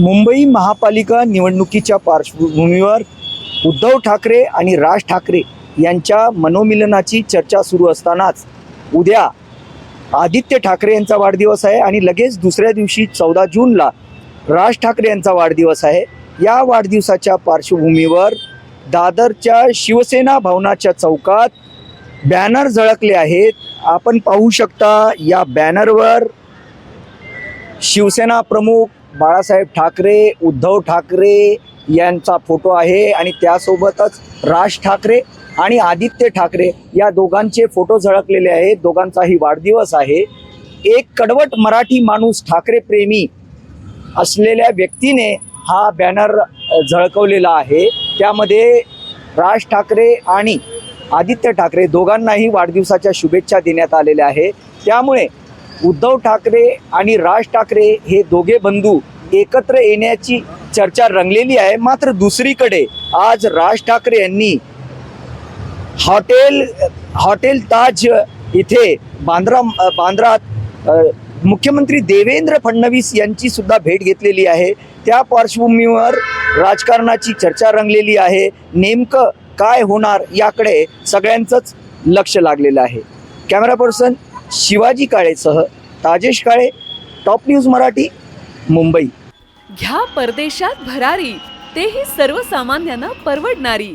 मुंबई महापालिका निवडणुकीच्या पार्श्वभूमीवर उद्धव ठाकरे आणि राज ठाकरे यांच्या मनोमिलनाची चर्चा सुरू असतानाच उद्या आदित्य ठाकरे यांचा वाढदिवस आहे आणि लगेच दुसऱ्या दिवशी चौदा जूनला राज ठाकरे यांचा वाढदिवस आहे. या वाढदिवसाच्या पार्श्वभूमीवर दादरच्या शिवसेना भवनाच्या चौकात बॅनर झळकले आहेत. आपण पाहू शकता या बॅनरवर शिवसेना प्रमुख बाळासाहेब ठाकरे उद्धव ठाकरे यांचा फोटो आहे आणि त्यासोबतच राज ठाकरे आणि आदित्य ठाकरे या दोघांचे फोटो झळकलेले आहेत. दोघांचाही वाढदिवस आहे. एक कडवट मराठी माणूस ठाकरे प्रेमी असलेल्या व्यक्तीने हा बॅनर झळकवलेला आहे. त्यामध्ये राज ठाकरे आणि आदित्य ठाकरे दोघांनाही वाढदिवसाच्या शुभेच्छा देण्यात आलेल्या आहे त्यामुळे उद्धव ठाकरे आणि राज ठाकरे हे दोघे बंधू एकत्र येण्याची चर्चा रंगलेली आहे. मात्र दुसरीकडे आज राज ठाकरे यांनी हॉटेल हॉटेल ताज इथे बांद्रा बांद्रात मुख्यमंत्री देवेंद्र फडणवीस यांची सुद्धा भेट घेतलेली आहे. त्या पार्श्वभूमीवर राजकारणाची चर्चा रंगलेली आहे. नेमकं काय होणार याकडे सगळ्यांचंच लक्ष लागलेलं आहे. कॅमेरा पर्सन शिवाजी काळेसह ताजेश काळे टॉप न्यूज मराठी मुंबई. घ्या परदेशात भरारी तेही सर्वसामान्यांना परवडणारी.